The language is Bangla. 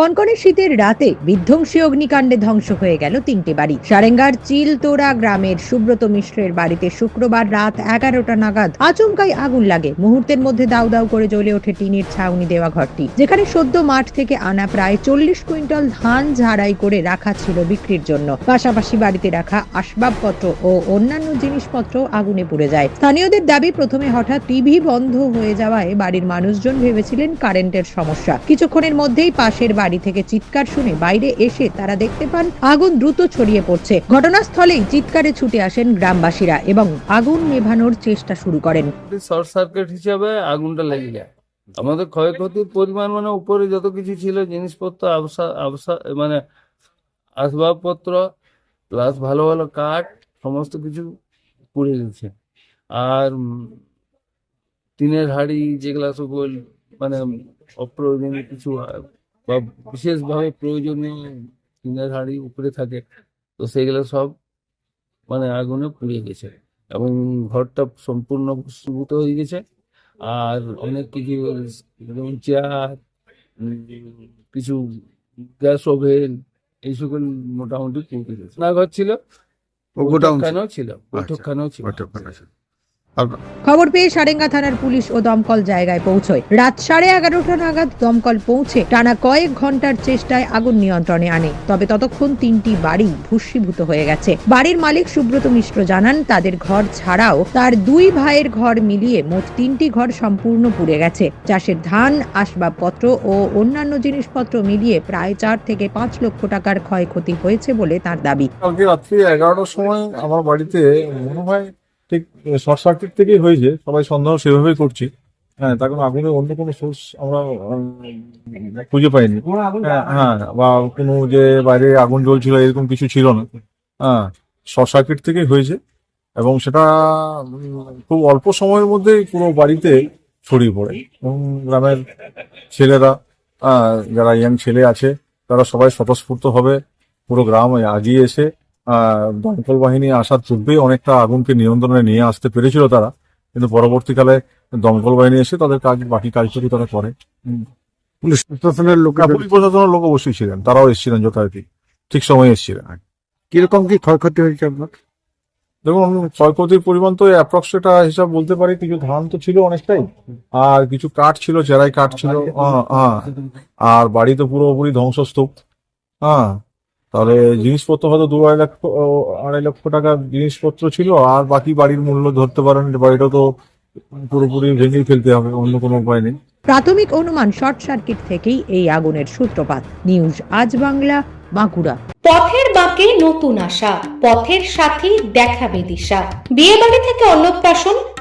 কনকনে শীতের রাতে বিধ্বংসী অগ্নিকাণ্ডে ধ্বংস হয়ে গেল তিনটি বাড়ি। সারেঙ্গার চিলতোড়া গ্রামের সুব্রত মিশ্রের বাড়িতে শুক্রবার রাত এগারোটা নাগাদ আচমকাই আগুন লাগে। মুহূর্তের মধ্যে দাউ দাউ করে জ্বলে ওঠে টিনের ছাউনি দেওয়া ঘরটি। যেখানে সদ্য মাঠ থেকে আনা প্রায় চল্লিশ কুইন্টাল ধান ঝাড়াই করে রাখা ছিল বিক্রির জন্য। পাশাপাশি বাড়িতে রাখা আসবাবপত্র ও অন্যান্য জিনিসপত্র আগুনে পুড়ে যায়। স্থানীয়দের দাবি, প্রথমে হঠাৎ টিভি বন্ধ হয়ে যাওয়ায় বাড়ির মানুষজন ভেবেছিলেন কারেন্টের সমস্যা। কিছুক্ষণের মধ্যেই পাশের বাড়ি থেকে চিৎকার শুনে বাইরে এসে তারা দেখতে পান আগুন দ্রুত ছড়িয়ে পড়ছে। ঘটনাস্থলেই চিৎকারে ছুটে আসেন গ্রামবাসীরা এবং আগুন নেভানোর চেষ্টা শুরু করেন। শর্ট সার্কিট হিসাবে আগুনটা লেগে যায় আমাদের ক্ষয়ক্ষতির পরিমাণ মানে উপরে যত কিছু ছিল, জিনিসপত্র মানে আসবাবপত্র প্লাস ভালো ভালো কাঠ, সমস্ত কিছু পুড়ে গেছে। আর টিনের হাড়ি যেগুলা সকল মানে অপ্রয়োজনীয় কিছু বা বিশেষভাবে প্রয়োজনীয় টিনের হাড়ি উপরে থাকে তো সেগুলো সব মানে আগুনে পুড়িয়ে গেছে এবং ঘরটা সম্পূর্ণ ভস্মীভূত হয়ে গেছে। আর অনেক কিছু যেমন চেয়ার কিছু গ্যাস ওভেন এই সকল মোটামুটি পুড়ে গেছে। না ঘর ছিল ও গোডাউন বৈঠকখানাও ছিল। বৈঠকখানাও ছিল। খবর পেয়ে সারেঙ্গা থানার পুলিশ ও দমকল জায়গায় পৌঁছয়। রাত সাড়ে এগারোটা নাগাদ দমকল পৌঁছে টানা কয়েক ঘণ্টার চেষ্টায় আগুন নিয়ন্ত্রণে আনে। তবে ততক্ষণ তিনটি বাড়ি ভস্মীভূত হয়ে গেছে। বাড়ির মালিক সুব্রত মিশ্র জানান তাদের ঘর ছাড়াও তার দুই ভাইয়ের ঘর মিলিয়ে মোট তিনটি ঘর সম্পূর্ণ পুড়ে গেছে। চাষের ধান আসবাবপত্র ও অন্যান্য জিনিসপত্র মিলিয়ে প্রায় চার থেকে পাঁচ লক্ষ টাকার ক্ষয়ক্ষতি হয়েছে বলে তার দাবি। কালকে রাত্রি এগারোটার সময় আমার বাড়িতে মনে হয় ঠিক শর্ট সার্কিট থেকেই হয়েছে সবাই সন্দেহ সেভাবেই করছি। হ্যাঁ তার কোনো আগুনের অন্য কোনো সোর্স আমরা খুঁজে পাইনি। হ্যাঁ, হ্যাঁ বা কোনো যে বাইরে আগুন জ্বলছিল এরকম কিছু ছিল না। হ্যাঁ শর্ট সার্কিট থেকেই হয়েছে এবং সেটা খুব অল্প সময়ের মধ্যেই পুরো বাড়িতে ছড়িয়ে পড়ে। এবং গ্রামের ছেলেরা যারা ইয়াং ছেলে আছে তারা সবাই স্বতঃস্ফূর্ত হবে। পুরো গ্রাম আগিয়ে এসে দমকল বাহিনী আসার পূর্বেই অনেকটা আগুনকে নিয়ন্ত্রণে নিয়ে আসতে পেরেছিল তারা। কিন্তু পরবর্তীকালে দমকল বাহিনী এসে তাদের কাজ বাকি কাজটুকু তারা করে। পুলিশ প্রশাসনের লোক পুলিশ প্রশাসনের লোক অবশ্যই ছিলেন। তারাও এসেছিলেন যথারীতি। ঠিক সময়ে এসেছিলেন। কীরকম কি ক্ষয়ক্ষতি হয়েছে আপনার? দেখুন ক্ষয়ক্ষতির পরিমাণ তো অ্যাপ্রক্স এটা হিসাব বলতে পারি কিছু ধান তো ছিল অনেকটাই। আর কিছু কাঠ ছিল চেরাই কাঠ ছিল। আহ, আহ, আর বাড়ি তো পুরোপুরি ধ্বংসস্তূপ। হ্যাঁ। তাহলে জিনিসপত্র হয়তো দু আড়াই লক্ষ আড়াই লক্ষ টাকার জিনিসপত্র ছিল আর বাকি বাড়ির মূল্য ধরতে পারেন বাড়িটা তো পুরোপুরি ভেঙেই ফেলতে হবে অন্য কোনো উপায় নেই। প্রাথমিক অনুমান শর্ট সার্কিট থেকেই এই আগুনের সূত্রপাত। নিউজ আজ বাংলা বাঁকুড়া। পথের বাঁকে নতুন আশা পথের সাথী দেখাবে দিশা বিয়ে বাড়ি থেকে অন্নপ্রাশন